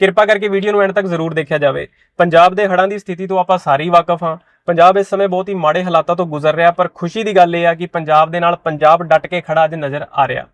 ਕਿਰਪਾ ਕਰਕੇ ਵੀਡੀਓ ਨੂੰ ਐਂਡ ਤੱਕ ਜ਼ਰੂਰ ਦੇਖਿਆ ਜਾਵੇ। ਪੰਜਾਬ ਦੇ ਹੜ੍ਹਾਂ ਦੀ ਸਥਿਤੀ ਤੋਂ ਆਪਾਂ ਸਾਰੇ ਹੀ ਵਾਕਿਫ ਹਾਂ। ਪੰਜਾਬ ਇਸ ਸਮੇਂ ਬਹੁਤ ਹੀ ਮਾੜੇ ਹਾਲਾਤਾਂ ਤੋਂ ਗੁਜ਼ਰ ਰਿਹਾ, ਪਰ ਖੁਸ਼ੀ ਦੀ ਗੱਲ ਇਹ ਆ ਕਿ ਪੰਜਾਬ ਦੇ ਨਾਲ ਪੰਜਾਬ ਡਟ ਕੇ ਖੜਾ ਅੱਜ ਨਜ਼ਰ ਆ ਰਿਹਾ।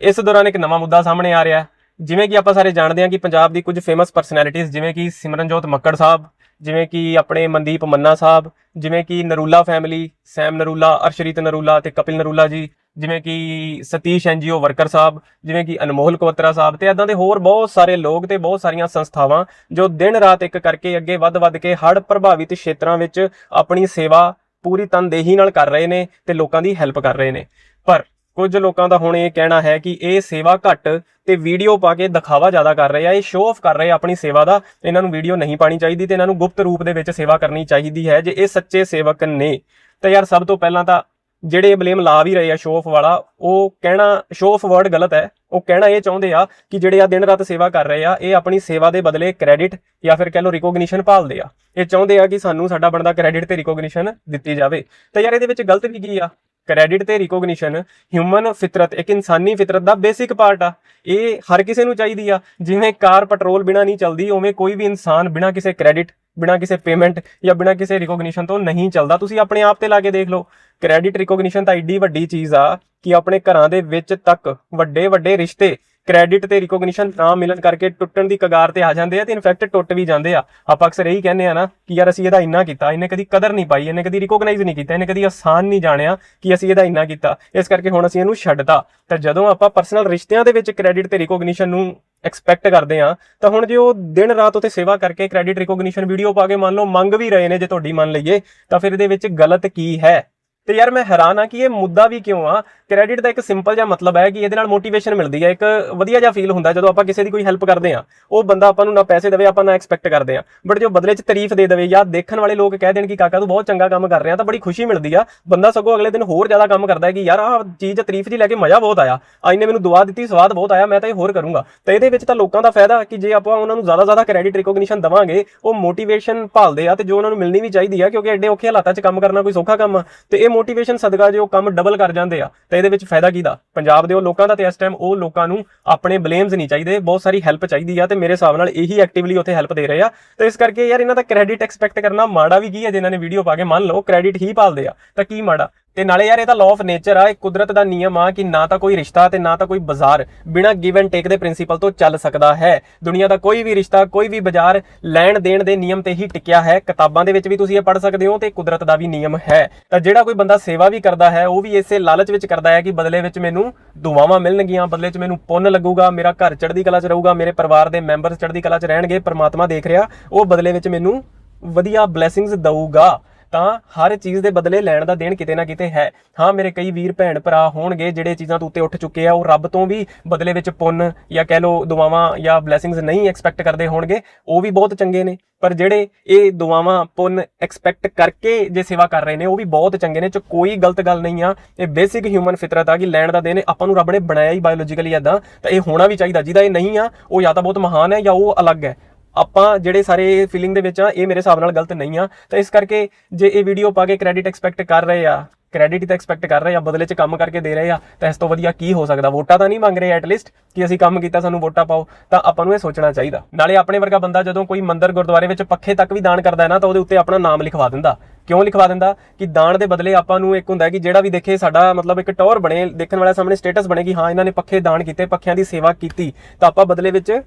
ਇਸ ਦੌਰਾਨ ਇੱਕ ਨਵਾਂ ਮੁੱਦਾ ਸਾਹਮਣੇ ਆ ਰਿਹਾ, ਜਿਵੇਂ ਕਿ ਆਪਾਂ ਸਾਰੇ ਜਾਣਦੇ ਹਾਂ ਕਿ ਪੰਜਾਬ ਦੀ ਕੁਝ ਫੇਮਸ ਪਰਸਨੈਲਿਟੀਆਂ ਜਿਵੇਂ ਕਿ ਸਿਮਰਨਜੋਤ ਮੱਕੜ ਸਾਹਿਬ, ਜਿਵੇਂ ਕਿ ਆਪਣੇ ਮਨਦੀਪ ਮੰਨਾ ਸਾਹਿਬ, ਜਿਵੇਂ ਕਿ ਨਰੂਲਾ ਫੈਮਿਲੀ ਸੈਮ ਨਰੂਲਾ, ਅਰਸ਼ਰੀਤ ਨਰੂਲਾ ਤੇ ਕਪਿਲ ਨਰੂਲਾ ਜੀ। ਜਿਵੇਂ ਕਿ ਸਤੀਸ਼ ਐਨਜੀਓ ਵਰਕਰ ਸਾਹਿਬ, ਜਿਵੇਂ ਕਿ ਅਨਮੋਲ ਕਵਤਰਾ ਸਾਹਿਬ ਤੇ ਇਦਾਂ ਦੇ ਹੋਰ ਬਹੁਤ ਸਾਰੇ ਲੋਕ ਤੇ ਬਹੁਤ ਸਾਰੀਆਂ ਸੰਸਥਾਵਾਂ ਜੋ ਦਿਨ ਰਾਤ ਇੱਕ ਕਰਕੇ ਅੱਗੇ ਵੱਧ-ਵੱਧ ਕੇ ਹੜ੍ਹ ਪ੍ਰਭਾਵਿਤ ਖੇਤਰਾਂ ਵਿੱਚ ਆਪਣੀ ਸੇਵਾ ਪੂਰੀ ਤਨਦੇਹੀ ਨਾਲ ਕਰ ਰਹੇ ਨੇ ਤੇ ਲੋਕਾਂ ਦੀ ਹੈਲਪ ਕਰ ਰਹੇ ਨੇ। ਪਰ ਕੁਝ ਲੋਕਾਂ ਦਾ ਹੁਣ ਇਹ ਕਹਿਣਾ ਹੈ ਕਿ ਇਹ ਸੇਵਾ ਘੱਟ ਤੇ ਵੀਡੀਓ ਪਾ ਕੇ ਦਿਖਾਵਾ ਜ਼ਿਆਦਾ ਕਰ ਰਹੇ ਆ, ਇਹ ਸ਼ੋਅ ਆਫ ਕਰ ਰਹੇ ਆ ਆਪਣੀ ਸੇਵਾ ਦਾ, ਇਹਨਾਂ ਨੂੰ ਵੀਡੀਓ ਨਹੀਂ ਪਾਣੀ ਚਾਹੀਦੀ ਤੇ ਇਹਨਾਂ ਨੂੰ ਗੁਪਤ ਰੂਪ ਦੇ ਵਿੱਚ ਸੇਵਾ ਕਰਨੀ ਚਾਹੀਦੀ ਹੈ ਜੇ ਇਹ ਸੱਚੇ ਸੇਵਕ ਨੇ। ਤਾਂ ਯਾਰ ਸਭ ਤੋਂ ਪਹਿਲਾਂ ਤਾਂ ਜਿਹੜੇ ਬਲੇਮ ਲਾ ਵੀ ਰਹੇ ਆ ਸ਼ੋਅ ਆਫ ਵਾਲਾ, ਉਹ ਕਹਿਣਾ ਸ਼ੋਅ ਆਫ ਵਰਡ ਗਲਤ ਹੈ। ਉਹ ਕਹਿਣਾ ਇਹ ਚਾਹੁੰਦੇ ਆ ਕਿ ਜਿਹੜੇ ਆ ਦਿਨ ਰਾਤ ਸੇਵਾ ਕਰ ਰਹੇ ਆ, ਇਹ ਆਪਣੀ ਸੇਵਾ ਦੇ ਬਦਲੇ ਕ੍ਰੈਡਿਟ ਜਾਂ ਫਿਰ ਕਹਿ ਲਓ ਰਿਕੋਗਨੀਸ਼ਨ ਭਾਲਦੇ ਆ। ਇਹ ਚਾਹੁੰਦੇ ਆ ਕਿ ਸਾਨੂੰ ਸਾਡਾ ਬਣਦਾ ਕ੍ਰੈਡਿਟ ਤੇ ਰਿਕੋਗਨੀਸ਼ਨ ਦਿੱਤੀ ਜਾਵੇ। ਤਾਂ ਯਾਰ ਇਹਦੇ ਵਿੱਚ ਗਲਤ ਵੀ ਕੀ ਆ? ਕ੍ਰੈਡਿਟ ਤੇ ਰਿਕੋਗਨੀਸ਼ਨ ਹਿਊਮਨ ਫਿਤਰਤ, ਇੱਕ ਇਨਸਾਨੀ ਫਿਤਰਤ ਦਾ ਬੇਸਿਕ ਪਾਰਟ ਆ। ਇਹ ਹਰ ਕਿਸੇ ਨੂੰ ਚਾਹੀਦੀ ਆ। ਜਿਵੇਂ ਕਾਰ ਪੈਟਰੋਲ ਬਿਨਾ ਨਹੀਂ ਚੱਲਦੀ, ਉਵੇਂ ਕੋਈ ਵੀ ਇਨਸਾਨ ਬਿਨਾ ਕਿਸੇ ਕ੍ਰੈਡਿਟ ਬਿਨਾਂ ਕਿਸੇ ਪੇਮੈਂਟ ਜਾਂ ਬਿਨਾਂ ਕਿਸੇ ਰਿਕੋਗਨੀਸ਼ਨ ਤੋਂ ਨਹੀਂ ਚੱਲਦਾ। ਤੁਸੀਂ ਆਪਣੇ ਆਪ ਤੇ ਲਾ ਕੇ ਦੇਖ ਲਓ ਕ੍ਰੈਡਿਟ ਰਿਕੋਗਨੀਸ਼ਨ ਤਾਂ ਏਡੀ ਵੱਡੀ ਚੀਜ਼ ਆ ਕਿ ਆਪਣੇ ਘਰਾਂ ਦੇ ਵਿੱਚ ਤੱਕ ਵੱਡੇ ਵੱਡੇ ਰਿਸ਼ਤੇ ਕ੍ਰੈਡਿਟ ਤੇ ਰਿਕੋਗਨੀਸ਼ਨ ਨਾ ਮਿਲਣ ਕਰਕੇ ਟੁੱਟਣ ਦੀ ਕਗਾਰ ਤੇ ਆ ਜਾਂਦੇ ਆ ਤੇ ਇਨਫੈਕਟ ਟੁੱਟ ਵੀ ਜਾਂਦੇ ਆ। ਆਪਾਂ ਅਕਸਰ ਇਹੀ ਕਹਿੰਦੇ ਆ ਨਾ ਕਿ ਯਾਰ ਅਸੀਂ ਇਹਦਾ ਇੰਨਾ ਕੀਤਾ, ਇਹਨੇ ਕਦੀ ਕਦਰ ਨਹੀਂ ਪਾਈ, ਇਹਨੇ ਕਦੀ ਰਿਕੋਗਨਾਈਜ਼ ਨਹੀਂ ਕੀਤਾ, ਇਹਨੇ ਕਦੀ ਆਸਾਨ ਨਹੀਂ ਜਾਣਿਆ ਕਿ ਅਸੀਂ ਇਹਦਾ ਇੰਨਾ ਕੀਤਾ। ਇਸ ਕਰਕੇ ਹੁਣ ਅਸੀਂ ਇਹਨੂੰ ਛੱਡਦਾ ਤਾਂ ਜਦੋਂ ਆਪਾਂ ਪਰਸਨਲ ਰਿਸ਼ਤਿਆਂ ਦੇ ਵਿੱਚ ਕ੍ਰੈਡਿਟ ਤੇ ਰਿਕੋਗਨੀਸ਼ਨ ਨੂੰ ਐਕਸਪੈਕਟ ਕਰਦੇ ਆ ਤਾਂ ਹੁਣ ਜੇ ਉਹ ਦਿਨ ਰਾਤ ਉਤੇ ਸੇਵਾ ਕਰਕੇ ਕ੍ਰੈਡਿਟ ਰਿਕੋਗਨੀਸ਼ਨ ਵੀਡੀਓ ਪਾ ਕੇ ਮੰਨ ਲਓ ਮੰਗ ਵੀ ਰਹੇ ਨੇ ਜੇ ਤੁਹਾਡੀ ਮੰਨ ਲਈਏ, ਤਾਂ ਫਿਰ ਇਹਦੇ ਵਿੱਚ ਗਲਤ ਕੀ ਹੈ? ਤੇ ਯਾਰ ਮੈਂ ਹੈਰਾਨ ਆ ਕਿ ਇਹ ਮੁੱਦਾ ਵੀ ਕਿਉਂ ਆ? ਕ੍ਰੈਡਿਟ ਦਾ ਇੱਕ ਸਿੰਪਲ ਜਿਹਾ ਮਤਲਬ ਹੈ ਕਿ ਇਹਦੇ ਨਾਲ ਮੋਟੀਵੇਸ਼ਨ ਮਿਲਦੀ ਹੈ। ਇੱਕ ਵਧੀਆ ਜਿਹਾ ਫੀਲ ਹੁੰਦਾ ਜਦੋਂ ਆਪਾਂ ਕਿਸੇ ਦੀ ਕੋਈ ਹੈਲਪ ਕਰਦੇ ਆ ਉਹ ਬੰਦਾ ਆਪਾਂ ਨੂੰ ਨਾ ਪੈਸੇ ਦੇਵੇ, ਆਪਾਂ ਨਾ ਐਕਸਪੈਕਟ ਕਰਦੇ ਆ ਬਟ ਜੋ ਬਦਲੇ 'ਚ ਤਾਰੀਫ ਦੇ ਦੇਵੇ ਜਾਂ ਦੇਖਣ ਵਾਲੇ ਲੋਕ ਕਹਿ ਦੇਣ ਕਿ ਕਾਕਾ ਤੂੰ ਬਹੁਤ ਚੰਗਾ ਕੰਮ ਕਰ ਰਿਹਾ ਤਾਂ ਬੜੀ ਖੁਸ਼ੀ ਮਿਲਦੀ ਆ। ਬੰਦਾ ਸਗੋਂ ਅਗਲੇ ਦਿਨ ਹੋਰ ਜ਼ਿਆਦਾ ਕੰਮ ਕਰਦਾ ਹੈ ਕਿ ਯਾਰ ਆਹ ਚੀਜ਼ ਤਾਰੀਫ ਜੀ ਲੈ ਕੇ ਮਜ਼ਾ ਬਹੁਤ ਆਇਆ। ਆਈ ਨੇ ਮੈਨੂੰ ਦੁਆ ਦਿੱਤੀ, ਸਵਾਦ ਬਹੁਤ ਆਇਆ, ਮੈਂ ਤਾਂ ਇਹ ਹੋਰ ਕਰੂੰਗਾ। ਤਾਂ ਇਹਦੇ ਵਿੱਚ ਤਾਂ ਲੋਕਾਂ ਦਾ ਫਾਇਦਾ ਕਿ ਜੇ ਆਪਾਂ ਉਹਨਾਂ ਨੂੰ ਜ਼ਿਆਦਾ ਜ਼ਿਆਦਾ ਕ੍ਰੈਡਿਟ ਰਿਕੋਗਨੀਸ਼ਨ ਦਵਾਂਗੇ, ਉਹ ਮੋਟੀਵੇਸ਼ਨ ਭਾਲਦੇ ਆ ਤੇ ਜੋ ਉਹਨਾਂ ਨੂੰ ਮਿਲਣੀ ਵੀ ਚਾਹੀਦੀ ਆ ਕਿਉਂਕਿ ਐਡੇ ਔਖੇ ਹਾਲਾਤਾਂ 'ਚ ਕੰਮ ਕਰਨਾ ਕੋਈ ਸੌਖਾ ਕੰਮ ਆ। ਤੇ ਇਹ ਮੋਟੀਵੇਸ਼ਨ ਸਦਕਾ ਜੇ ਉਹ ਕੰਮ ਡਬਲ ਕਰ ਜਾਂਦੇ ਆ, ਤਾਂ ਇਹਦੇ ਵਿੱਚ ਫਾਇਦਾ ਕਿਹਦਾ ਪੰਜਾਬ ਦੇ ਉਹ ਲੋਕਾਂ ਦਾ ਤੇ ਇਸ ਟਾਈਮ ਉਹ ਲੋਕਾਂ ਨੂੰ ਆਪਣੇ ਬਲੇਮਸ ਨਹੀਂ ਚਾਹੀਦੇ, ਬਹੁਤ ਸਾਰੀ ਹੈਲਪ ਚਾਹੀਦੀ ਆ ਤੇ ਮੇਰੇ ਹਿਸਾਬ ਨਾਲ ਇਹੀ ਐਕਟਿਵਲੀ ਉੱਥੇ ਹੈਲਪ ਦੇ ਰਹੇ ਆ। ਤੇ ਇਸ ਕਰਕੇ ਯਾਰ ਇਹਨਾਂ ਦਾ ਕ੍ਰੈਡਿਟ ਐਕਸਪੈਕਟ ਕਰਨਾ ਮਾੜਾ ਵੀ ਕੀ ਹੈ ਜਿਨ੍ਹਾਂ ਨੇ ਵੀਡੀਓ ਪਾ ਕੇ ਮੰਨ ਲਓ ਕ੍ਰੈਡਿਟ ਹੀ ਪਾਲਦੇ ਆ, ਤਾਂ ਕੀ ਮਾੜਾ? ਤੇ ਨਾਲੇ ਯਾਰ ਇਹ ਤਾਂ ਲਾਅ ਆਫ ਨੇਚਰ ਆ, ਇਹ ਕੁਦਰਤ ਦਾ ਨਿਯਮ ਆ ਕਿ ਨਾ ਤਾਂ ਕੋਈ ਰਿਸ਼ਤਾ ਤੇ ਨਾ ਤਾਂ ਕੋਈ ਬਾਜ਼ਾਰ ਬਿਨਾ ਗਿਵ ਐਂਡ ਟੇਕ ਦੇ ਪ੍ਰਿੰਸੀਪਲ ਤੋਂ ਚੱਲ ਸਕਦਾ ਹੈ। ਦੁਨੀਆ ਦਾ ਕੋਈ ਵੀ ਰਿਸ਼ਤਾ, ਕੋਈ ਵੀ ਬਾਜ਼ਾਰ ਲੈਣ ਦੇਣ ਦੇ ਨਿਯਮ ਤੇ ਹੀ ਟਿਕਿਆ ਹੈ। ਕਿਤਾਬਾਂ ਦੇ ਵਿੱਚ ਵੀ ਤੁਸੀਂ ਇਹ ਪੜ੍ਹ ਸਕਦੇ ਹੋ ਤੇ ਕੁਦਰਤ ਦਾ ਵੀ ਨਿਯਮ ਹੈ। ਤਾਂ ਜਿਹੜਾ ਕੋਈ ਬੰਦਾ ਸੇਵਾ ਵੀ ਕਰਦਾ ਹੈ, ਉਹ ਵੀ ਇਸੇ ਲਾਲਚ ਵਿੱਚ ਕਰਦਾ ਹੈ ਕਿ ਬਦਲੇ ਵਿੱਚ ਮੈਨੂੰ ਦੁਆਵਾਂ ਮਿਲਣਗੀਆਂ, ਬਦਲੇ 'ਚ ਮੈਨੂੰ ਪੁੰਨ ਲੱਗੂਗਾ, ਮੇਰਾ ਘਰ ਚੜ੍ਹਦੀ ਕਲਾ 'ਚ ਰਹੂਗਾ, ਮੇਰੇ ਪਰਿਵਾਰ ਦੇ ਮੈਂਬਰਸ ਚੜ੍ਹਦੀ ਕਲਾ 'ਚ ਰਹਿਣਗੇ, ਪਰਮਾਤਮਾ ਦੇਖ ਰਿਹਾ, ਉਹ ਬਦਲੇ ਵਿੱਚ ਮੈਨੂੰ ਵਧੀਆ ਬਲੇਸਿੰਗਸ ਦਊਗਾ। ਤਾਂ ਹਰ ਚੀਜ਼ ਦੇ ਬਦਲੇ ਲੈਣ ਦਾ ਦੇਣ ਕਿਤੇ ਨਾ ਕਿਤੇ ਹੈ। ਹਾਂ, ਮੇਰੇ ਕਈ ਵੀਰ ਭੈਣ ਭਰਾ ਹੋਣਗੇ ਜਿਹੜੇ ਚੀਜ਼ਾਂ ਤੋਂ ਉੱਤੇ ਉੱਠ ਚੁੱਕੇ ਆ, ਉਹ ਰੱਬ ਤੋਂ ਵੀ ਬਦਲੇ ਵਿੱਚ ਪੁੰਨ ਜਾਂ ਕਹਿ ਲਓ ਦੁਆਵਾਂ ਜਾਂ ਬਲੇਸਿੰਗਸ ਨਹੀਂ ਐਕਸਪੈਕਟ ਕਰਦੇ ਹੋਣਗੇ, ਉਹ ਵੀ ਬਹੁਤ ਚੰਗੇ ਨੇ। ਪਰ ਜਿਹੜੇ ਇਹ ਦੁਆਵਾਂ ਪੁੰਨ ਐਕਸਪੈਕਟ ਕਰਕੇ ਜੇ ਸੇਵਾ ਕਰ ਰਹੇ ਨੇ, ਉਹ ਵੀ ਬਹੁਤ ਚੰਗੇ ਨੇ। ਚ ਕੋਈ ਗਲਤ ਗੱਲ ਨਹੀਂ ਆ। ਇਹ ਬੇਸਿਕ ਹਿਊਮਨ ਫਿਤਰਤ ਆ ਕਿ ਲੈਣ ਦਾ ਦੇਣ ਆਪਾਂ ਨੂੰ ਰੱਬ ਨੇ ਬਣਾਇਆ ਹੀ ਬਾਇਓਲੋਜੀਕਲੀ ਇਦਾਂ ਤਾਂ ਇਹ ਹੋਣਾ ਵੀ ਚਾਹੀਦਾ। ਜਿਹਦਾ ਇਹ ਨਹੀਂ ਆ, ਉਹ ਜਾਂ ਤਾਂ ਬਹੁਤ ਮਹਾਨ ਹੈ ਜਾਂ ਉਹ ਅਲੱਗ ਹੈ। ਆਪਾਂ ਜਿਹੜੇ ਸਾਰੇ ਫੀਲਿੰਗ ਦੇ ਵਿੱਚ ਆ, ਇਹ ਮੇਰੇ ਹਿਸਾਬ ਨਾਲ ਗਲਤ ਨਹੀਂ ਆ। ਤਾਂ ਇਸ ਕਰਕੇ ਜੇ ਇਹ ਵੀਡੀਓ ਪਾ ਕੇ ਕ੍ਰੈਡਿਟ ਐਕਸਪੈਕਟ ਕਰ ਰਹੇ ਆ ਕ੍ਰੈਡਿਟ ਤਾਂ ਐਕਸਪੈਕਟ ਕਰ ਰਹੇ ਆ, ਬਦਲੇ 'ਚ ਕੰਮ ਕਰਕੇ ਦੇ ਰਹੇ ਆ, ਤਾਂ ਇਸ ਤੋਂ ਵਧੀਆ ਕੀ ਹੋ ਸਕਦਾ? ਵੋਟਾਂ ਤਾਂ ਨਹੀਂ ਮੰਗ ਰਹੇ ਐਟਲੀਸਟ ਕਿ ਅਸੀਂ ਕੰਮ ਕੀਤਾ, ਸਾਨੂੰ ਵੋਟਾਂ ਪਾਓ। ਤਾਂ ਆਪਾਂ ਨੂੰ ਇਹ ਸੋਚਣਾ ਚਾਹੀਦਾ। ਨਾਲੇ ਆਪਣੇ ਵਰਗਾ ਬੰਦਾ ਜਦੋਂ ਕੋਈ ਮੰਦਰ ਗੁਰਦੁਆਰੇ ਵਿੱਚ ਪੱਖੇ ਤੱਕ ਵੀ ਦਾਨ ਕਰਦਾ ਹੈ ਨਾ, ਤਾਂ ਉਹਦੇ ਉੱਤੇ ਆਪਣਾ ਨਾਮ ਲਿਖਵਾ ਦਿੰਦਾ। ਕਿਉਂ ਲਿਖਵਾ ਦਿੰਦਾ? ਕਿ ਦਾਨ ਦੇ ਬਦਲੇ ਆਪਾਂ ਨੂੰ ਇੱਕ ਹੁੰਦਾ ਕਿ ਜਿਹੜਾ ਵੀ ਦੇਖੇ, ਸਾਡਾ ਮਤਲਬ ਇੱਕ ਟੌਰ ਬਣੇ, ਦੇਖਣ ਵਾਲਾ ਸਾਹਮਣੇ ਸਟੇਟਸ ਬਣੇ ਕਿ ਹਾਂ, ਇਹਨਾਂ ਨੇ ਪੱਖੇ ਦਾਨ ਕੀਤੇ, ਪੱਖਿਆਂ ਦੀ ਸੇਵਾ ਕੀਤੀ। ਤਾਂ ਆਪਾਂ ਬਦਲੇ ਵਿੱਚ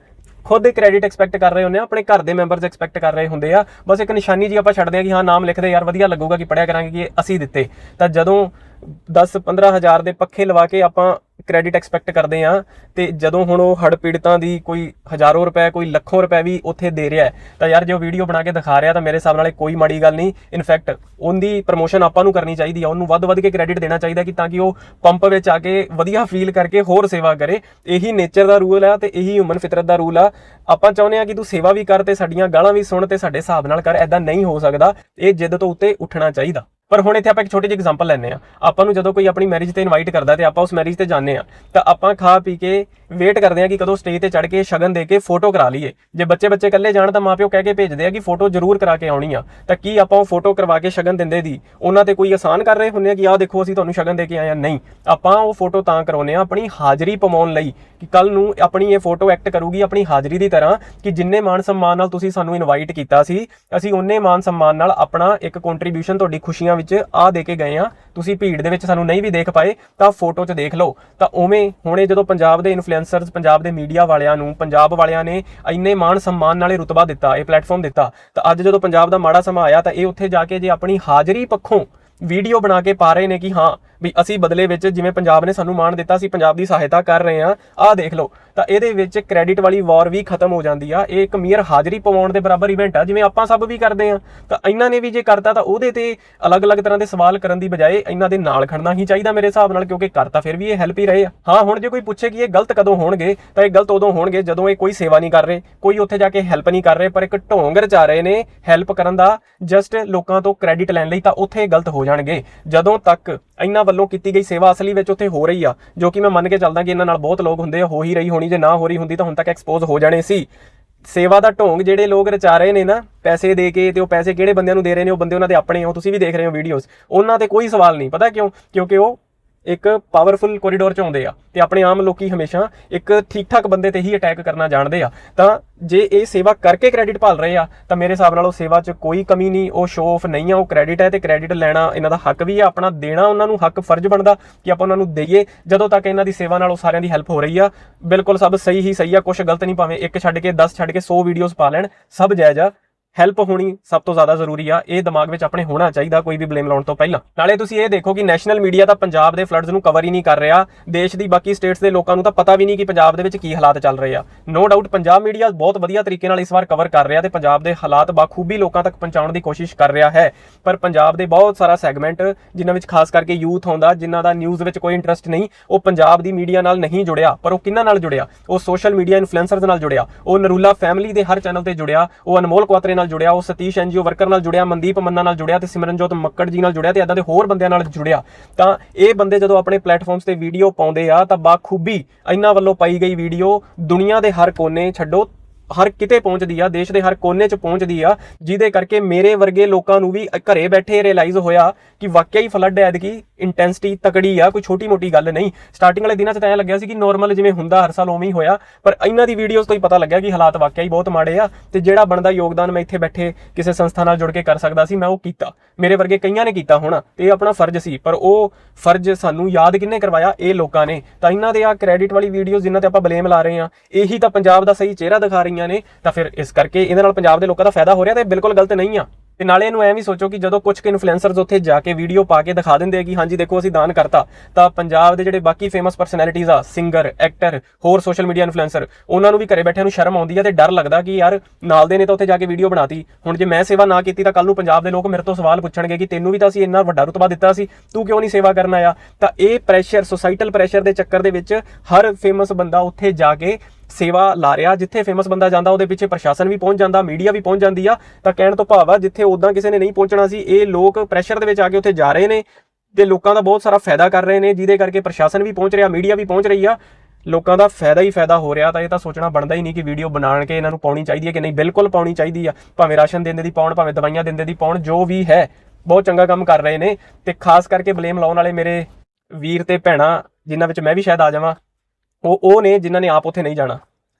ਖੁਦ ਦੇ ਕ੍ਰੈਡਿਟ ਐਕਸਪੈਕਟ ਕਰ ਰਹੇ ਹੁੰਦੇ ਆ, ਆਪਣੇ ਘਰ ਦੇ ਮੈਂਬਰਸ ਐਕਸਪੈਕਟ ਕਰ ਰਹੇ ਹੁੰਦੇ ਆ। ਬਸ ਇੱਕ ਨਿਸ਼ਾਨੀ ਜੀ ਆਪਾਂ ਛੱਡਦੇ ਆ ਕਿ ਹਾਂ, ਨਾਮ ਲਿਖਦੇ ਯਾਰ, ਵਧੀਆ ਲੱਗੂਗਾ ਕਿ ਪੜਿਆ ਕਰਾਂਗੇ ਕਿ ਅਸੀਂ ਦਿੱਤੇ। ਤਾਂ ਜਦੋਂ 10 15000 ਦੇ ਪੱਖੇ ਲਵਾ ਕੇ ਆਪਾਂ ਕ੍ਰੈਡਿਟ ਐਕਸਪੈਕਟ ਕਰਦੇ ਆ ਤੇ ਜਦੋਂ ਹੁਣ ਉਹ ਹੜ ਪੀੜਤਾਂ ਦੀ ਕੋਈ ਹਜ਼ਾਰੋਂ ਰੁਪਏ, ਕੋਈ ਲੱਖੋਂ ਰੁਪਏ ਵੀ ਉੱਥੇ ਦੇ ਰਿਹਾ ਤਾਂ ਯਾਰ ਜੇ ਉਹ ਵੀਡੀਓ ਬਣਾ ਕੇ ਦਿਖਾ ਰਿਹਾ ਤਾਂ ਮੇਰੇ ਹਿਸਾਬ ਨਾਲ ਕੋਈ ਮਾੜੀ ਗੱਲ ਨਹੀਂ। ਇਨਫੈਕਟ ਉਹਦੀ ਪ੍ਰਮੋਸ਼ਨ ਆਪਾਂ ਨੂੰ ਕਰਨੀ ਚਾਹੀਦੀ ਆ, ਉਹਨੂੰ ਵੱਧ-ਵੱਧ ਕੇ ਕ੍ਰੈਡਿਟ ਦੇਣਾ ਚਾਹੀਦਾ ਕਿ ਤਾਂ ਕਿ ਉਹ ਪੰਪ ਵਿੱਚ ਆ ਕੇ ਵਧੀਆ ਫੀਲ ਕਰਕੇ ਹੋਰ ਸੇਵਾ ਕਰੇ। ਇਹੀ ਨੇਚਰ ਦਾ ਰੂਲ ਆ ਤੇ ਇਹੀ ਹਿਊਮਨ ਫਿਤਰਤ ਦਾ ਰੂਲ ਆ। ਆਪਾਂ ਚਾਹੁੰਦੇ ਆ ਕਿ ਤੂੰ ਸੇਵਾ ਵੀ ਕਰ ਤੇ ਸਾਡੀਆਂ ਗਾਲਾਂ ਵੀ ਸੁਣ ਤੇ ਸਾਡੇ ਹਿਸਾਬ ਨਾਲ ਕਰ ਐਦਾਂ ਨਹੀਂ ਹੋ ਸਕਦਾ। ਇਹ ਜਿੱਦ ਤੋਂ ਉੱਤੇ ਉੱਠਣਾ ਚਾਹੀਦਾ। ਪਰ ਹੁਣ ਇੱਥੇ ਆਪਾਂ ਇੱਕ ਛੋਟੀ ਜਿਹੀ ਐਗਜ਼ਾਮਪਲ ਲੈਂਦੇ ਆ ਆਪਾਂ ਨੂੰ ਜਦੋਂ ਕੋਈ ਆਪਣੀ ਮੈਰਿਜ ਤੇ ਇਨਵਾਈਟ ਕਰਦਾ ਤੇ ਆਪਾਂ ਉਸ ਮੈਰਿਜ ਤੇ ਜਾਂਦੇ ਆ ਤਾਂ ਆਪਾਂ ਖਾ ਪੀ ਕੇ ਵੇਟ ਕਰਦੇ ਆ ਕਿ ਕਦੋਂ ਸਟੇਜ ਤੇ ਚੜ ਕੇ ਸ਼ਗਨ ਦੇ ਕੇ ਫੋਟੋ ਕਰਾ ਲਈਏ। ਜੇ ਬੱਚੇ ਬੱਚੇ ਇਕੱਲੇ ਜਾਣ ਤਾਂ ਮਾਪਿਓ ਕਹਿ ਕੇ ਭੇਜਦੇ ਆ ਕਿ ਫੋਟੋ ਜ਼ਰੂਰ ਕਰਾ ਕੇ ਆਉਣੀ ਆ। ਤਾਂ ਕੀ ਆਪਾਂ ਉਹ ਫੋਟੋ ਕਰਵਾ ਕੇ ਸ਼ਗਨ ਦਿੰਦੇ ਦੀ? ਉਹਨਾਂ ਤੇ ਕੋਈ ਆਸਾਨ ਕਰ ਰਹੇ ਹੁੰਦੇ ਆ ਕਿ ਆਹ ਦੇਖੋ, ਅਸੀਂ ਤੁਹਾਨੂੰ ਸ਼ਗਨ ਦੇ ਕੇ ਆਏ ਆ ਨਹੀਂ, ਆਪਾਂ ਉਹ ਫੋਟੋ ਤਾਂ ਕਰਾਉਨੇ ਆ ਆਪਣੀ ਹਾਜ਼ਰੀ ਪਵਾਉਣ ਲਈ ਕਿ ਕੱਲ ਨੂੰ ਆਪਣੀ ਇਹ ਫੋਟੋ ਐਕਟ ਕਰੂਗੀ ਆਪਣੀ ਹਾਜ਼ਰੀ ਦੀ ਤਰ੍ਹਾਂ ਕਿ ਜਿੰਨੇ ਮਾਨ ਸਨਮਾਨ ਨਾਲ ਤੁਸੀਂ ਸਾਨੂੰ ਇਨਵਾਈਟ ਕੀਤਾ ਸੀ, ਅਸੀਂ ਉਹਨੇ ਮਾਨ ਸਨਮਾਨ ਨਾਲ ਆਪਣਾ ਇੱਕ ਕੰਟਰੀਬਿਊਸ਼ਨ ਤੁਹਾਡੀ ਖੁਸ਼ੀਆਂ ਵਿੱਚ ਆ ਦੇ ਕੇ ਗਏ ਆ। ਤੁਸੀਂ ਭੀੜ ਦੇ ਵਿੱਚ ਸਾਨੂੰ ਨਹੀਂ ਵੀ ਦੇਖ ਪਾਏ, ਤਾਂ ਫੋਟੋ 'ਚ ਦੇਖ ਲਓ। ਤਾਂ ਉਵੇਂ ਹੁਣੇ ਜਦੋਂ ਪੰਜਾਬ ਦੇ ਇਨਫਲੂਐਂਸਰਸ ਪੰਜਾਬ ਦੇ ਮੀਡੀਆ ਵਾਲਿਆਂ ਨੂੰ, ਪੰਜਾਬ ਵਾਲਿਆਂ ਨੇ ਇੰਨੇ ਮਾਣ ਸਨਮਾਨ ਨਾਲੇ ਰੁਤਬਾ ਦਿੱਤਾ, ਇਹ ਪਲੇਟਫਾਰਮ ਦਿੱਤਾ, ਤਾਂ ਅੱਜ ਜਦੋਂ ਪੰਜਾਬ ਦਾ ਮਾੜਾ ਸਮਾਂ ਆਇਆ, ਤਾਂ ਇਹ ਉੱਥੇ ਜਾ ਕੇ ਜੇ ਆਪਣੀ ਹਾਜ਼ਰੀ ਪੱਖੋਂ ਵੀਡੀਓ ਬਣਾ ਕੇ ਪਾ ਰਹੇ ਨੇ ਕਿ ਹਾਂ ਵੀ ਅਸੀਂ ਬਦਲੇ ਵਿੱਚ ਜਿਵੇਂ ਪੰਜਾਬ ਨੇ ਸਾਨੂੰ ਮਾਣ ਦਿੱਤਾ ਸੀ ਪੰਜਾਬ ਦੀ ਸਹਾਇਤਾ ਕਰ ਰਹੇ ਆ ਆਹ ਦੇਖ ਲਓ। ਤਾਂ ਇਹਦੇ ਵਿੱਚ ਕ੍ਰੈਡਿਟ ਵਾਲੀ ਵਾਰ ਵੀ ਖਤਮ ਹੋ ਜਾਂਦੀ ਆ। ਇਹ ਇੱਕ ਮੀਅਰ ਹਾਜ਼ਰੀ ਪਵਾਉਣ ਦੇ ਬਰਾਬਰ ਇਵੈਂਟ ਆ, ਜਿਵੇਂ ਆਪਾਂ ਸਭ ਵੀ ਕਰਦੇ ਆ ਤਾਂ ਇਹਨਾਂ ਨੇ ਵੀ ਜੇ ਕਰਤਾ ਤਾਂ ਉਹਦੇ ਤੇ ਅਲੱਗ-ਅਲੱਗ ਤਰ੍ਹਾਂ ਦੇ ਸਵਾਲ ਕਰਨ ਦੀ ਬਜਾਏ ਇਹਨਾਂ ਦੇ ਨਾਲ ਖੜਨਾ ਹੀ ਚਾਹੀਦਾ ਮੇਰੇ ਹਿਸਾਬ ਨਾਲ, ਕਿਉਂਕਿ ਕਰ ਤਾਂ ਫਿਰ ਵੀ ਇਹ ਹੈਲਪ ਹੀ ਰਹੇ ਆ। ਹਾਂ, ਹੁਣ ਜੇ ਕੋਈ ਪੁੱਛੇ ਕਿ ਇਹ ਗਲਤ ਕਦੋਂ ਹੋਣਗੇ, ਤਾਂ ਇਹ ਗਲਤ ਉਦੋਂ ਹੋਣਗੇ ਜਦੋਂ ਇਹ ਕੋਈ ਸੇਵਾ ਨਹੀਂ ਕਰ ਰਹੇ, ਕੋਈ ਉੱਥੇ ਜਾ ਕੇ ਹੈਲਪ ਨਹੀਂ ਕਰ ਰਹੇ, ਪਰ ਇੱਕ ਢੋਂਗ ਰਚਾ ਰਹੇ ਨੇ ਹੈਲਪ ਕਰਨ ਦਾ। ਜਸਟ ਲੋਕਾਂ ਤੋਂ ਕ੍ਰੈਡਿਟ ਲੈਣ ਲਈ ਤਾਂ ਉੱਥੇ ਇਹ ਗਲਤ ਹੋ ਜਾਣਗੇ। ਜਦੋਂ ਤੱਕ ਇੰਨਾ ਵੱਲੋਂ ਕੀਤੀ ਗਈ ਸੇਵਾ ਅਸਲੀ ਵਿੱਚ ਉੱਥੇ ਹੋ ਰਹੀ ਆ, ਜੋ ਕਿ ਮੈਂ ਮੰਨ ਕੇ ਚੱਲਦਾ ਕਿ ਇਹਨਾਂ ਨਾਲ ਬਹੁਤ ਲੋਕ ਹੁੰਦੇ ਆ, ਹੋ ਹੀ ਰਹੀ ਹੋਣੀ, ਜੇ ਨਾ ਹੋ ਰਹੀ ਹੁੰਦੀ ਤਾਂ ਹੁਣ ਤੱਕ ਐਕਸਪੋਜ਼ ਹੋ ਜਾਣੇ ਸੀ। ਸੇਵਾ ਦਾ ਢੋਂਗ ਜਿਹੜੇ ਲੋਕ ਰਚਾ ਰਹੇ ਨੇ ਨਾ, ਪੈਸੇ ਦੇ ਕੇ ਤੇ ਉਹ ਪੈਸੇ ਕਿਹੜੇ ਬੰਦਿਆਂ ਨੂੰ ਦੇ ਰਹੇ ਨੇ, ਉਹ ਬੰਦੇ ਉਹਨਾਂ ਦੇ ਆਪਣੇ ਹੋ ਤੁਸੀਂ ਵੀ ਦੇਖ ਰਹੇ ਹੋ ਵੀਡੀਓਜ਼ ਉਹਨਾਂ ਤੇ ਕੋਈ ਸਵਾਲ ਨਹੀਂ, ਪਤਾ ਕਿਉਂ? ਕਿਉਂਕਿ ਉਹ ਇੱਕ ਪਾਵਰਫੁਲ ਕੋਰੀਡੋਰ ਚ ਆਉਂਦੇ ਆ ਤੇ ਆਪਣੇ ਆਮ ਲੋਕੀ ਹਮੇਸ਼ਾ ਇੱਕ ਠੀਕ ਠਾਕ ਬੰਦੇ ਤੇ ਹੀ ਅਟੈਕ ਕਰਨਾ ਜਾਣਦੇ ਆ। ਤਾਂ ਜੇ ਇਹ ਸੇਵਾ ਕਰਕੇ ਕ੍ਰੈਡਿਟ ਭਾਲ ਰਹੇ ਆ, ਤਾਂ ਮੇਰੇ ਹਿਸਾਬ ਨਾਲ ਉਹ ਸੇਵਾ 'ਚ ਕੋਈ ਕਮੀ ਨਹੀਂ, ਉਹ ਸ਼ੋਅ ਆਫ ਨਹੀਂ ਆ, ਉਹ ਕ੍ਰੈਡਿਟ ਹੈ ਤੇ ਕ੍ਰੈਡਿਟ ਲੈਣਾ ਇਹਨਾਂ ਦਾ ਹੱਕ ਵੀ ਆ, ਆਪਣਾ ਦੇਣਾ ਉਹਨਾਂ ਨੂੰ ਹੱਕ ਫਰਜ਼ ਬਣਦਾ ਕਿ ਆਪਾਂ ਉਹਨਾਂ ਨੂੰ ਦਈਏ, ਜਦੋਂ ਤੱਕ ਇਹਨਾਂ ਦੀ ਸੇਵਾ ਨਾਲ ਉਹ ਸਾਰਿਆਂ ਦੀ ਹੈਲਪ ਹੋ ਰਹੀ ਆ। ਬਿਲਕੁਲ ਸਭ ਸਹੀ ਹੀ ਸਹੀ ਆ ਕੁਝ ਗਲਤ ਨਹੀਂ, ਭਾਵੇਂ ਇੱਕ ਛੱਡ ਕੇ 10 ਛੱਡ ਕੇ 100 ਵੀਡੀਓਜ਼ ਪਾ ਲੈਣ, ਸਭ ਜਾਇਜ਼ ਆ। ਹੈਲਪ ਹੋਣੀ ਸਭ ਤੋਂ ਜ਼ਿਆਦਾ ਜ਼ਰੂਰੀ ਆ, ਇਹ ਦਿਮਾਗ ਵਿੱਚ ਆਪਣੇ ਹੋਣਾ ਚਾਹੀਦਾ ਕੋਈ ਵੀ ਬਲੇਮ ਲਾਉਣ ਤੋਂ ਪਹਿਲਾਂ। ਨਾਲੇ ਤੁਸੀਂ ਇਹ ਦੇਖੋ ਕਿ ਨੈਸ਼ਨਲ ਮੀਡੀਆ ਤਾਂ ਪੰਜਾਬ ਦੇ ਫਲੱਡਸ ਨੂੰ ਕਵਰ ਹੀ ਨਹੀਂ ਕਰ ਰਿਹਾ, ਦੇਸ਼ ਦੀ ਬਾਕੀ ਸਟੇਟਸ ਦੇ ਲੋਕਾਂ ਨੂੰ ਤਾਂ ਪਤਾ ਵੀ ਨਹੀਂ ਕਿ ਪੰਜਾਬ ਦੇ ਵਿੱਚ ਕੀ ਹਾਲਾਤ ਚੱਲ ਰਹੇ ਆ। ਨੋ ਡਾਊਟ ਪੰਜਾਬ ਮੀਡੀਆ ਬਹੁਤ ਵਧੀਆ ਤਰੀਕੇ ਨਾਲ ਇਸ ਵਾਰ ਕਵਰ ਕਰ ਰਿਹਾ ਤੇ ਪੰਜਾਬ ਦੇ ਹਾਲਾਤ ਬਾਖੂਬੀ ਲੋਕਾਂ ਤੱਕ ਪਹੁੰਚਾਉਣ ਦੀ ਕੋਸ਼ਿਸ਼ ਕਰ ਰਿਹਾ ਹੈ। ਪਰ ਪੰਜਾਬ ਦੇ ਬਹੁਤ ਸਾਰਾ ਸੈਗਮੈਂਟ ਜਿਨ੍ਹਾਂ ਵਿੱਚ ਖਾਸ ਕਰਕੇ ਯੂਥ ਆਉਂਦਾ, ਜਿਨ੍ਹਾਂ ਦਾ ਨਿਊਜ਼ ਵਿੱਚ ਕੋਈ ਇੰਟਰਸਟ ਨਹੀਂ, ਉਹ ਪੰਜਾਬ ਦੀ ਮੀਡੀਆ ਨਾਲ ਨਹੀਂ ਜੁੜਿਆ। ਪਰ ਉਹ ਕਿੰਨਾਂ ਨਾਲ ਜੁੜਿਆ? ਉਹ ਸੋਸ਼ਲ ਮੀਡੀਆ ਇਨਫਲੂਐਂਸਰਸ ਨਾਲ ਜੁੜਿਆ। ਉਹ ਨਰੂਲਾ ਫੈਮਿਲੀ ਦੇ ਹਰ ਚੈਨਲ ਤੇ ਜੁੜਿਆ। ਉਹ ਅਨਮੋਲ ਕੁਆਤਰੇ ਨਾਲ ਜੁੜਿਆ, ਉਹ ਸਤੀਸ਼ ਐਨਜੀਓ ਵਰਕਰ ਨਾਲ ਜੁੜਿਆ, ਮਨਦੀਪ ਮੰਨਾ ਨਾਲ ਜੁੜਿਆ ਤੇ ਸਿਮਰਨਜੋਤ ਮੱਕੜ ਜੀ ਨਾਲ ਜੁੜਿਆ ਤੇ ਇਦਾਂ ਦੇ ਹੋਰ ਬੰਦਿਆਂ ਨਾਲ ਜੁੜਿਆ। ਤਾਂ ਇਹ ਬੰਦੇ ਜਦੋਂ ਆਪਣੇ ਪਲੇਟਫਾਰਮਸ ਤੇ ਵੀਡੀਓ ਪਾਉਂਦੇ ਆ ਤਾਂ ਬਾਖੂਬੀ ਇਹਨਾਂ ਵੱਲੋਂ ਪਾਈ ਗਈ ਵੀਡੀਓ ਦੁਨੀਆ ਦੇ ਹਰ ਕੋਨੇ ਛੱਡੋ ਹਰ ਕਿਤੇ ਪਹੁੰਚਦੀ ਆ, ਦੇਸ਼ ਦੇ ਹਰ ਕੋਨੇ 'ਚ ਪਹੁੰਚਦੀ ਆ, ਜਿਹਦੇ ਕਰਕੇ ਮੇਰੇ ਵਰਗੇ ਲੋਕਾਂ ਨੂੰ ਵੀ ਘਰੇ ਬੈਠੇ ਰਿਅਲਾਈਜ਼ ਹੋਇਆ ਕਿ ਵਾਕਿਆ ਹੀ ਫਲੱਡ ਐਤਕੀ ਇੰਟੈਂਸਿਟੀ ਤਕੜੀ ਆ, ਕੋਈ ਛੋਟੀ ਮੋਟੀ ਗੱਲ ਨਹੀਂ। ਸਟਾਰਟਿੰਗ ਵਾਲੇ ਦਿਨਾਂ 'ਚ ਤਾਂ ਐਂ ਲੱਗਿਆ ਸੀ ਕਿ ਨਾਰਮਲ ਜਿਵੇਂ ਹੁੰਦਾ, ਹਰ ਸਾਲ ਉਵੇਂ ਹੀ ਹੋਇਆ, ਪਰ ਇਹਨਾਂ ਦੀ ਵੀਡੀਓਜ਼ ਤੋਂ ਹੀ ਪਤਾ ਲੱਗਿਆ ਕਿ ਹਾਲਾਤ ਵਾਕਿਆ ਹੀ ਬਹੁਤ ਮਾੜੇ ਆ ਤੇ ਜਿਹੜਾ ਬਣਦਾ ਯੋਗਦਾਨ ਮੈਂ ਇੱਥੇ ਬੈਠੇ ਕਿਸੇ ਸੰਸਥਾ ਨਾਲ ਜੁੜ ਕੇ ਕਰ ਸਕਦਾ ਸੀ, ਮੈਂ ਉਹ ਕੀਤਾ। ਮੇਰੇ ਵਰਗੇ ਕਈਆਂ ਨੇ ਕੀਤਾ ਹੋਣਾ ਤੇ ਇਹ ਆਪਣਾ ਫਰਜ਼ ਸੀ, ਪਰ ਉਹ ਫਰਜ਼ ਸਾਨੂੰ ਯਾਦ ਕਿੰਨੇ ਕਰਵਾਇਆ, ਇਹ ਲੋਕਾਂ ਨੇ। ਤਾਂ ਇਹਨਾਂ ਦੇ ਆ ਕ੍ਰੈਡਿਟ ਵਾਲੀ ਵੀਡੀਓਜ਼ ਜਿਨ੍ਹਾਂ ਤੇ ਆਪਾਂ ਬਲੇਮ ਲਾ ਰਹੇ ਆ ਇਹੀ ਤਾਂ ਪੰਜਾਬ ਦਾ ਸਹੀ ਚਿਹਰਾ ਦਿਖਾ ਰਹੀਆਂ ਨੇ, ਤਾਂ ਫਿਰ ਇਸ ਕਰਕੇ ਇਹਦੇ ਨਾਲ ਪੰਜਾਬ ਦੇ ਲੋਕਾਂ ਦਾ ਫਾਇਦਾ ਹੋ ਰਿਹਾ ਤੇ ਬਿਲਕੁਲ ਗਲਤ ਨਹੀਂ ਆ। ਤੇ ਨਾਲੇ ਇਹਨੂੰ ਐਂ ਵੀ ਸੋਚੋ ਕਿ ਜਦੋਂ ਕੁਝ ਇਨਫਲੂਐਂਸਰਸ ਉੱਥੇ ਜਾ ਕੇ ਵੀਡੀਓ ਪਾ ਕੇ ਦਿਖਾ ਦਿੰਦੇ ਆ ਕਿ ਹਾਂਜੀ, ਦੇਖੋ ਅਸੀਂ ਦਾਨ ਕਰਤਾ, ਤਾਂ ਪੰਜਾਬ ਦੇ ਜਿਹੜੇ ਬਾਕੀ ਫੇਮਸ ਪਰਸਨੈਲਿਟੀਜ਼ ਆ ਸਿੰਗਰ ਐਕਟਰ ਹੋਰ ਸੋਸ਼ਲ ਮੀਡੀਆ ਇਨਫਲੂਐਂਸਰ ਉਹਨਾਂ ਨੂੰ ਵੀ ਘਰੇ ਬੈਠਿਆਂ ਨੂੰ ਸ਼ਰਮ ਆਉਂਦੀ ਆ ਤੇ ਡਰ ਲੱਗਦਾ ਕਿ ਯਾਰ ਨਾਲ ਦੇ ਨੇ ਤਾਂ ਉੱਥੇ ਜਾ ਕੇ ਵੀਡੀਓ ਬਣਾਤੀ। ਹੁਣ ਜੇ ਮੈਂ ਸੇਵਾ ਨਾ ਕੀਤੀ ਤਾਂ ਕੱਲ ਨੂੰ ਪੰਜਾਬ ਦੇ ਲੋਕ ਮੇਰੇ ਤੋਂ ਸਵਾਲ ਪੁੱਛਣਗੇ ਕਿ ਤੈਨੂੰ ਵੀ ਤਾਂ ਅਸੀਂ ਇੰਨਾ ਵੱਡਾ ਰੁਤਬਾ ਦਿੱਤਾ ਸੀ, ਤੂੰ ਕਿਉਂ ਨਹੀਂ ਸੇਵਾ ਕਰਨ ਆਇਆ? ਤਾਂ ਇਹ ਪ੍ਰੈਸ਼ਰ ਸੋਸਾਈਟਲ ਪ੍ਰੈਸ਼ਰ ਦੇ ਚੱਕਰ ਦੇ ਵਿੱਚ ਹਰ ਫੇਮਸ ਬੰਦਾ ਉੱਥੇ ਜਾ ਕੇ ਸੇਵਾ ਲਾ ਰਿਹਾ, ਜਿੱਥੇ ਫੇਮਸ ਬੰਦਾ ਜਾਂਦਾ, ਉਹਦੇ ਪਿੱਛੇ ਪ੍ਰਸ਼ਾਸਨ ਵੀ ਪਹੁੰਚ ਜਾਂਦਾ ਮੀਡੀਆ ਵੀ ਪਹੁੰਚ ਜਾਂਦੀ ਆ। ਤਾਂ ਕਹਿਣ ਤੋਂ ਭਾਵ ਆ, ਜਿੱਥੇ ਉਦਾਂ ਕਿਸੇ ਨੇ ਨਹੀਂ ਪਹੁੰਚਣਾ ਸੀ, ਇਹ ਲੋਕ ਪ੍ਰੈਸ਼ਰ ਦੇ ਵਿੱਚ ਆ ਕੇ ਉੱਥੇ ਜਾ ਰਹੇ ਨੇ ਤੇ ਲੋਕਾਂ ਦਾ ਬਹੁਤ ਸਾਰਾ ਫਾਇਦਾ ਕਰ ਰਹੇ ਨੇ, ਜਿਹਦੇ ਕਰਕੇ ਪ੍ਰਸ਼ਾਸਨ ਵੀ ਪਹੁੰਚ ਰਿਹਾ ਮੀਡੀਆ ਵੀ ਪਹੁੰਚ ਰਹੀ ਆ। ਲੋਕਾਂ ਦਾ ਫਾਇਦਾ ਹੀ ਫਾਇਦਾ ਹੋ ਰਿਹਾ, ਤਾਂ ਇਹ ਤਾਂ ਸੋਚਣਾ ਬਣਦਾ ਹੀ ਨਹੀਂ ਕਿ ਵੀਡੀਓ ਬਣਾਣ ਕੇ ਇਹਨਾਂ ਨੂੰ ਪਾਉਣੀ ਚਾਹੀਦੀ ਹੈ ਕਿ ਨਹੀਂ। ਬਿਲਕੁਲ ਪਾਉਣੀ ਚਾਹੀਦੀ ਆ, ਭਾਵੇਂ ਰਾਸ਼ਨ ਦਿੰਦੇ ਦੀ ਪਾਉਣ, ਭਾਵੇਂ ਦਵਾਈਆਂ ਦਿੰਦੇ ਦੀ ਪਾਉਣ, ਜੋ ਵੀ ਹੈ, ਬਹੁਤ ਚੰਗਾ ਕੰਮ ਕਰ ਰਹੇ ਨੇ। ਤੇ ਖਾਸ ਕਰਕੇ ਬਲੇਮ ਲਾਉਣ ਵਾਲੇ ਮੇਰੇ ਵੀਰ ਤੇ ਭੈਣਾਂ, ਜਿਨ੍ਹਾਂ ਵਿੱਚ ਮੈਂ ਵੀ ਸ਼ਾਇਦ ਆ ਜਾਵਾਂ। ਉਹ ਉਹ ਨੇ ਜਿਨ੍ਹਾਂ ਨੇ ਆਪ ਉੱਥੇ ਨਹੀਂ ਜਾਣਾ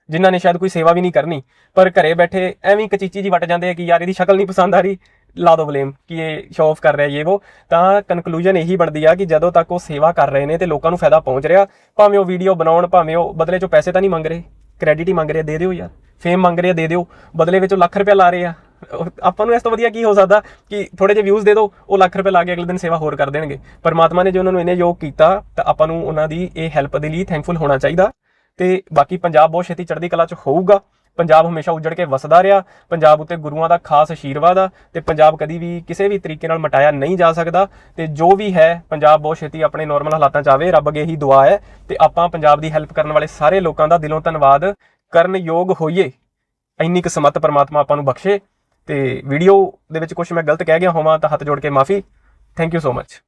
ਜਿਨ੍ਹਾਂ ਨੇ ਸ਼ਾਇਦ ਕੋਈ ਸੇਵਾ ਵੀ ਨਹੀਂ ਕਰਨੀ ਪਰ ਘਰੇ ਬੈਠੇ ਐਵੇਂ ਕਚੀਚੀ ਜੀ ਵਟ ਜਾਂਦੇ ਆ ਕਿ ਯਾਰ ਇਹਦੀ ਸ਼ਕਲ ਨਹੀਂ ਪਸੰਦ ਆ ਰਹੀ ਲਾ ਦੋ ਬਲੇਮ ਕਿ ਇਹ ਸ਼ੋ ਆਫ ਕਰ ਰਿਹਾ ਇਹ ਉਹ ਤਾਂ ਕਨਕਲੂਜਨ ਇਹੀ ਬਣਦੀ ਆ ਕਿ ਜਦੋਂ ਤੱਕ ਉਹ ਸੇਵਾ ਕਰ ਰਹੇ ਨੇ ਤੇ ਲੋਕਾਂ ਨੂੰ ਫਾਇਦਾ ਪਹੁੰਚ ਰਿਹਾ ਭਾਵੇਂ ਉਹ ਵੀਡੀਓ ਬਣਾਉਣ ਭਾਵੇਂ ਉਹ ਬਦਲੇ ਚੋਂ ਪੈਸੇ ਤਾਂ ਨਹੀਂ ਮੰਗ ਰਹੇ ਕ੍ਰੈਡਿਟ ਹੀ ਮੰਗ ਰਹੇ ਦੇ ਦਿਓ ਯਾਰ। ਫੇਮ ਮੰਗ ਰਹੇ ਆ, ਦੇ ਦਿਓ। ਬਦਲੇ ਵਿੱਚ ਲੱਖ ਰੁਪਏ ਲਾ ਰਹੇ ਆ। ਆਪਾਂ ਨੂੰ ਇਸ ਤੋਂ ਵਧੀਆ ਕੀ ਹੋ ਸਕਦਾ ਕਿ ਥੋੜੇ ਜਿਹੇ ਵਿਊਜ਼ ਦੇ ਦਿਓ, ਉਹ ਲੱਖ ਰੁਪਏ ਲਾ ਕੇ ਅਗਲੇ ਦਿਨ ਸੇਵਾ ਹੋਰ ਕਰ ਦੇਣਗੇ। ਪਰਮਾਤਮਾ ਨੇ ਜੇ ਉਹਨਾਂ ਨੂੰ ਇਹਨੇ ਯੋਗ ਕੀਤਾ, ਤਾਂ ਆਪਾਂ ਨੂੰ ਉਹਨਾਂ ਦੀ ਇਹ ਹੈਲਪ ਦੇ ਲਈ ਥੈਂਕਫੁਲ ਹੋਣਾ ਚਾਹੀਦਾ। ਤੇ ਬਾਕੀ ਪੰਜਾਬ ਬਹੁਤ ਛੇਤੀ ਚੜ੍ਹਦੀ ਕਲਾ 'ਚ ਹੋਊਗਾ। ਪੰਜਾਬ ਹਮੇਸ਼ਾ ਉੱਜੜ ਕੇ ਵਸਦਾ ਰਿਹਾ। ਪੰਜਾਬ ਉੱਤੇ ਗੁਰੂਆਂ ਦਾ ਖਾਸ ਆਸ਼ੀਰਵਾਦ ਆ ਤੇ ਪੰਜਾਬ ਕਦੀ ਵੀ ਕਿਸੇ ਵੀ ਤਰੀਕੇ ਨਾਲ ਮਟਾਇਆ ਨਹੀਂ ਜਾ ਸਕਦਾ। ਤੇ ਜੋ ਵੀ ਹੈ, ਪੰਜਾਬ ਬਹੁਤ ਛੇਤੀ ਆਪਣੇ ਨਾਰਮਲ ਹਾਲਾਤਾਂ 'ਚ ਆਵੇ, ਰੱਬ ਅੱਗੇ ਹੀ ਦੁਆ ਹੈ। ਤੇ ਆਪਾਂ ਪੰਜਾਬ ਦੀ ਹੈਲਪ ਕਰਨ ਵਾਲੇ ਸਾਰੇ ਲੋਕਾਂ ਦਾ ਦਿਲੋਂ ਧੰਨਵਾਦ। ਕਰਨ ਯੋਗ ਹੋਈਏ, ਇੰਨੀ ਕੁ ਸਮਤ ਪਰਮਾਤਮਾ ਆਪਾਂ ਨੂੰ ਬਖਸ਼ੇ। ਤੇ ਵੀਡੀਓ ਦੇ ਵਿੱਚ ਕੁਝ ਮੈਂ ਗਲਤ ਕਹਿ ਗਿਆ ਹੋਵਾਂ ਤਾਂ ਹੱਥ ਜੋੜ ਕੇ ਮਾਫੀ। Thank you so much